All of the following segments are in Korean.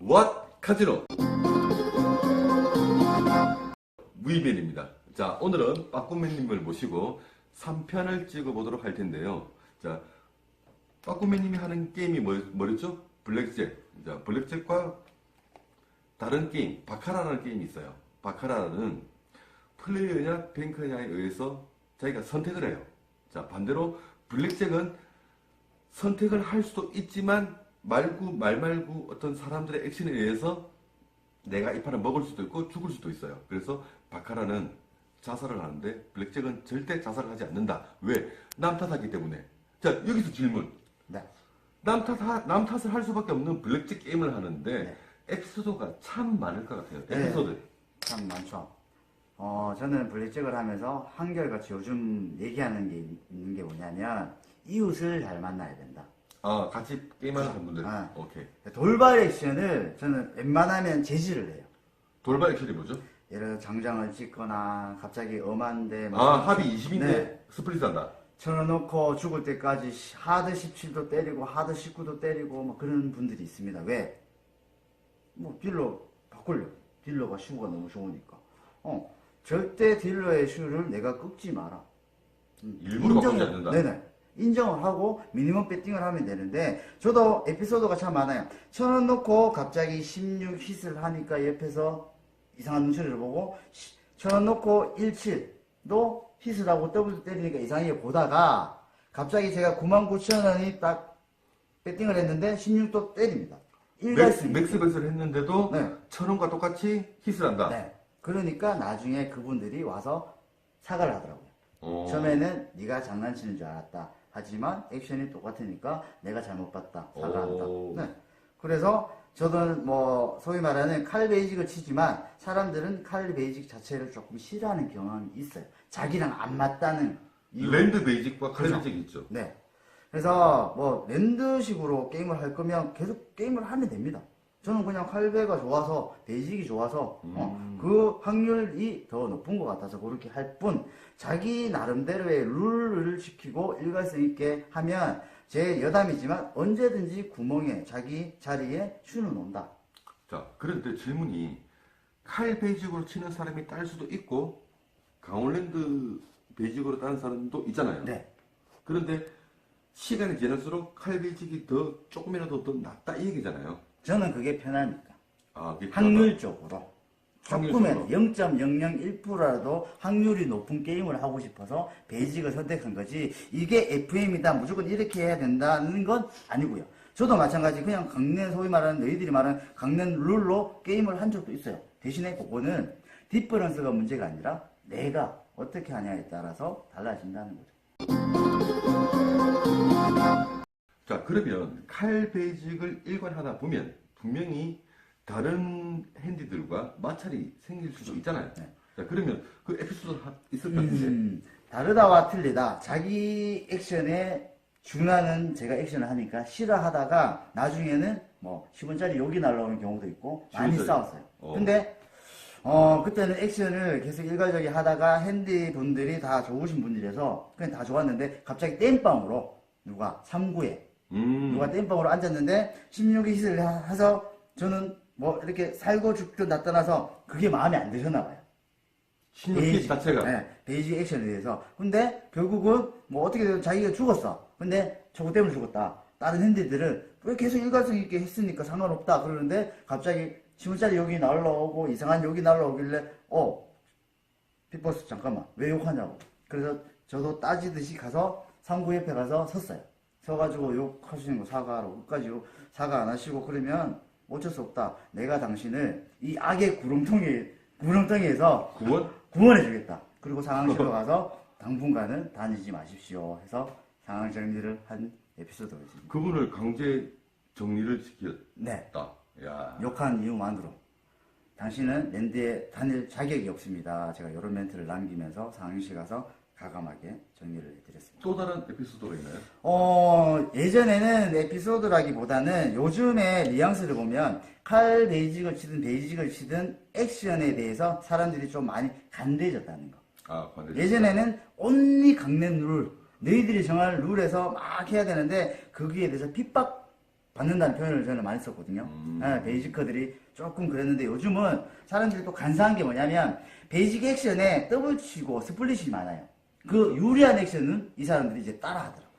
What 카지노 무이벤입니다. 자 오늘은 빠꾸맨님을 모시고 3편을 찍어보도록 할 텐데요. 자 빠꾸맨님이 하는 게임이 뭐, 뭐였죠? 블랙잭. 자 블랙잭과 다른 게임 바카라라는 게임이 있어요. 바카라는 플레이어냐 뱅커냐에 의해서 자기가 선택을 해요. 자 반대로 블랙잭은 선택을 할 수도 있지만 말고 말 말고 어떤 사람들의 액션에 의해서 내가 이 판을 먹을 수도 있고 죽을 수도 있어요. 그래서 바카라는 자살을 하는데 블랙잭은 절대 자살을 하지 않는다. 왜? 남 탓하기 때문에. 자 여기서 질문. 네. 남, 탓, 남 탓을 할 수밖에 없는 블랙잭 게임을 하는데 네. 에피소드가 참 많을 것 같아요. 네. 에피소드. 참 많죠. 어, 저는 블랙잭을 하면서 한결같이 요즘 얘기하는 게 있- 있는 게 뭐냐면 이웃을 잘 만나야 된다. 아 같이 게임하는 분들. 아. 오케이. 돌발 액션을 저는 웬만하면 제지를 해요. 돌발 액션이 뭐죠? 예를 들어 장장을 찍거나 갑자기 엄한데 뭐아 합이 20인데 네. 스플릿 한다. 쳐놓고 죽을 때까지 시- 하드 17도 때리고 하드 19도 때리고 뭐 그런 분들이 있습니다. 왜? 뭐 딜러 바꿀려. 딜러가 슈가 너무 좋으니까. 어 절대 딜러의 슈를 내가 꺾지 마라. 음, 일부러 바꾸지 않는다. 네네. 인정을 하고 미니멈 배팅을 하면 되는데 저도 에피소드가 참 많아요. 천원 놓고 갑자기 16 힛을 하니까 옆에서 이상한 눈초리를 보고 천원 놓고 17도 힛을 하고 더블 때리니까 이상하게 보다가 갑자기 제가 99,000원이 딱 배팅을 했는데 16도 때립니다. 맥스, 일갈승. 맥스 백스를 했는데도 네. 천 원과 똑같이 히스를 한다. 네. 그러니까 나중에 그분들이 와서 사과를 하더라고요. 어. 처음에는 네가 장난치는 줄 알았다. 하지만 액션이 똑같으니까 내가 잘못 봤다. 사과한다. 오. 네. 그래서 저는 뭐 소위 말하는 칼 베이직을 치지만 사람들은 칼 베이직 자체를 조금 싫어하는 경향이 있어요. 자기랑 안 맞다는 이유. 랜드 베이직과 그죠. 칼베이직이 있죠. 네. 그래서 뭐 랜드식으로 게임을 할 거면 계속 게임을 하면 됩니다. 저는 그냥 칼베가 좋아서 베이직이 좋아서 어, 그 확률이 더 높은 것 같아서 그렇게 할 뿐 자기 나름대로의 룰을 지키고 일관성 있게 하면 제 여담이지만 언제든지 구멍에 자기 자리에 슈는 온다. 자, 그런데 질문이 칼 베이직으로 치는 사람이 딸 수도 있고 강원랜드 베이직으로 따는 사람도 있잖아요. 네. 그런데 시간이 지날수록 칼 베이직이 더 조금이라도 더 낫다 이 얘기잖아요. 저는 그게 편하니까. 아, 그게 확률적으로. 확률적으로. 조금은 0.001%라도 확률이 높은 게임을 하고 싶어서 베이직을 선택한 거지 이게 FM이다 무조건 이렇게 해야 된다는 건 아니고요. 저도 마찬가지 그냥 강냉 소위 말하는 너희들이 말하는 강냉 룰로 게임을 한 적도 있어요. 대신에 그거는 디퍼런스가 문제가 아니라 내가 어떻게 하냐에 따라서 달라진다는 거죠. 자, 그러면 칼 베이직을 일관하다 보면 분명히 다른 핸디들과 마찰이 생길 수도 있잖아요. 네. 자, 그러면 그 에피소드 가 있을 것 같은데. 음, 다르다와 틀리다. 자기 액션에 준하는 제가 액션을 하니까 싫어하다가 나중에는 뭐 10원짜리 욕이 날라오는 경우도 있고 많이 10원짜리. 싸웠어요. 어. 근데 어 그때는 액션을 계속 일괄적이 하다가 핸디 분들이 다 좋으신 분들이라서 그냥 다 좋았는데 갑자기 땜빵으로 누가 3구에 음. 누가 땜빵으로 앉았는데 16이 hit을 하- 해서 저는 뭐 이렇게 살고 죽고 나타나서 그게 마음에 안 드셨나 봐요. 신용기 자체가. 네, 베이직 액션에 대해서. 근데 결국은 뭐 어떻게 되든 자기가 죽었어. 근데 저거 때문에 죽었다. 다른 핸디들은 왜 계속 일관성 있게 했으니까 상관없다. 그러는데 갑자기 10원짜리 욕이 날라오고 이상한 욕이 날라오길래 어 빅버스 잠깐만 왜 욕하냐고. 그래서 저도 따지듯이 가서 상구 옆에 가서 섰어요. 서가지고 욕하시는 거 사과하라고 끝까지 욕, 사과 안 하시고 그러면 어쩔 수 없다. 내가 당신을 이 악의 구렁텅이 구렁텅이에서 구원? 구원해 주겠다. 그리고 상황실로 가서 당분간은 다니지 마십시오. 해서 상황 정리를 한 에피소드가 있습니다. 그분을 강제 정리를 시켰다. 네. 야. 욕한 이유만으로. 당신은 랜드에 다닐 자격이 없습니다. 제가 이런 멘트를 남기면서 상황실 가서 가감하게 정리를 해드렸습니다. 또 다른 에피소드가 있나요? 어, 예전에는 에피소드라기보다는 요즘에 뉘앙스를 보면 칼 베이직을 치든 베이직을 치든 액션에 대해서 사람들이 좀 많이 간대해졌다는 거. 아, 관대. 예전에는 온리 강냉 룰, 너희들이 정할 룰에서 막 해야 되는데 거기에 대해서 핍박 받는다는 표현을 저는 많이 썼거든요. 음. 예, 베이지커들이 조금 그랬는데 요즘은 사람들이 또 간사한 게 뭐냐면 베이직 액션에 더블 치고 스플릿이 많아요. 그 유리한 액션은 이 사람들이 이제 따라 하더라고요.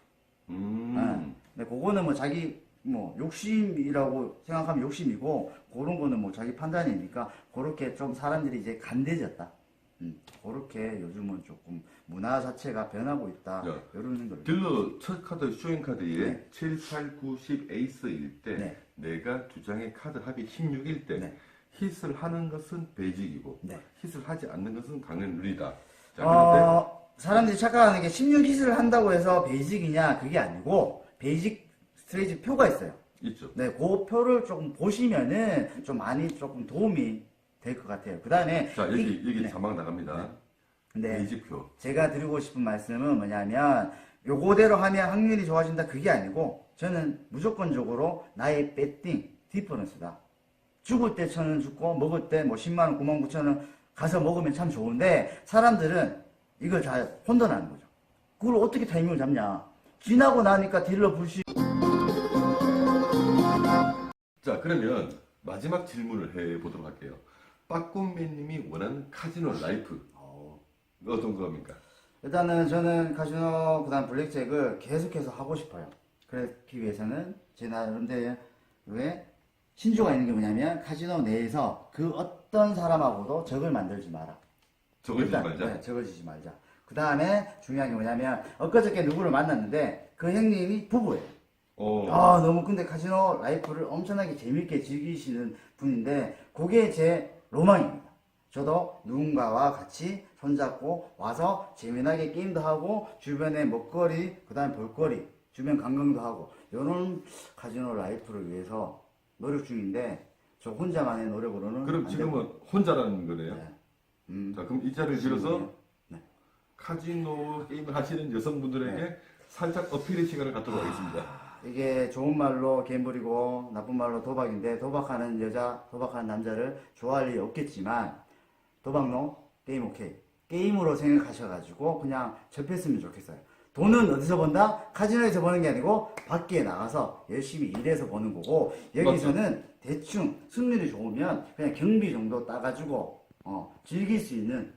음. 예. 근데 그거는 뭐 자기 뭐 욕심이라고 생각하면 욕심이고 그런 거는 뭐 자기 판단이니까 그렇게 좀 사람들이 이제 간대졌다. 음, 그렇게 요즘은 조금 문화 자체가 변하고 있다. 야. 이러는 거죠. 딜러 첫 카드 쇼잉 카드에 네. 7, 8, 9, 10 에이스일 때 네. 내가 두 장의 카드 합이 16일 때 네. 힛을 하는 것은 베이직이고 네. 힛을 하지 않는 것은 강연 룰이다. 자, 그런데 어, 사람들이 착각하는 게 16hit을 한다고 해서 베이직이냐 그게 아니고 베이직 스트레이지 표가 있어요. 있죠. 네, 그 표를 조금 보시면은 좀 많이 조금 도움이 될 것 같아요. 그 다음에 자, 여기 여기 네. 자막 나갑니다. 네. 베이직표. 제가 드리고 싶은 말씀은 뭐냐면 요거대로 하면 확률이 좋아진다 그게 아니고 저는 무조건적으로 나의 배팅 디퍼런스다. 죽을 때 천원 죽고 먹을 때 뭐 10만 원, 9만 9천 원 가서 먹으면 참 좋은데 사람들은 이걸 잘 혼돈하는 거죠. 그걸 어떻게 타이밍을 잡냐? 지나고 나니까 딜러 불씨 자, 그러면 마지막 질문을 해 보도록 할게요. 빠꿈맨님이 원하는 카지노 라이프 어떤 겁니까? 일단은 저는 카지노 그다음 블랙잭을 계속해서 하고 싶어요. 그렇기 위해서는 제 나름대로의 신조가 있는 게 뭐냐면 카지노 내에서 그 어떤 사람하고도 적을 만들지 마라. 적을 주지 일단, 말자. 네, 적을 지지 말자. 그 다음에 중요한 게 뭐냐면 엊그저께 누구를 만났는데 그 형님이 부부예요. 어, 아 너무 근데 카지노 라이프를 엄청나게 재밌게 즐기시는 분인데 그게 제 로망입니다. 저도 누군가와 같이 손잡고 와서 재미나게 게임도 하고 주변에 먹거리 그다음에 볼거리 주변 관광도 하고 이런 카지노 라이프를 위해서 노력 중인데 저 혼자만의 노력으로는 그럼 안 지금은 되고. 혼자라는 거네요. 네. 음, 자, 그럼 이 자리를 빌어서 네. 카지노 게임을 하시는 여성분들에게 살짝 어필의 시간을 갖도록 하겠습니다. 이게 좋은 말로 갬블이고 나쁜 말로 도박인데 도박하는 여자, 도박하는 남자를 좋아할 리 없겠지만 도박노 게임 오케이 게임으로 생각하셔가지고 그냥 접했으면 좋겠어요. 돈은 어디서 번다? 카지노에서 버는 게 아니고 밖에 나가서 열심히 일해서 버는 거고 여기서는 대충 승률이 좋으면 그냥 경비 정도 따가지고 어, 즐길 수 있는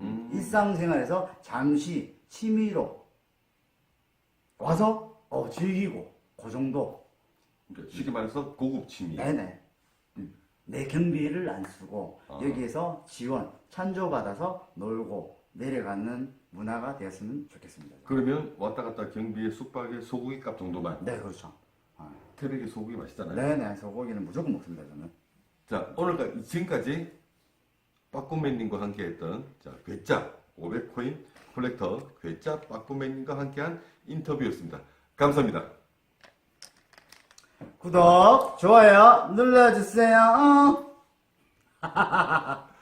음. 일상생활에서 잠시 취미로 와서 어, 즐기고 그 정도 그러니까 쉽게 말해서 고급 취미. 네네 내 경비를 안 쓰고 아. 여기에서 지원 찬조받아서 놀고 내려가는 문화가 되었으면 좋겠습니다 그러면 왔다 갔다 경비에 숙박에 소고기 값 정도만. 네 그렇죠 아, 태백의 소고기 맛있잖아요. 네네 소고기는 무조건 먹습니다 저는 자, 오늘까지 지금까지 빠꾸맨님과 함께했던 자 괴짜 500코인 콜렉터 괴짜 빠꾸맨님과 함께한 인터뷰였습니다. 감사합니다. 구독 좋아요 눌러주세요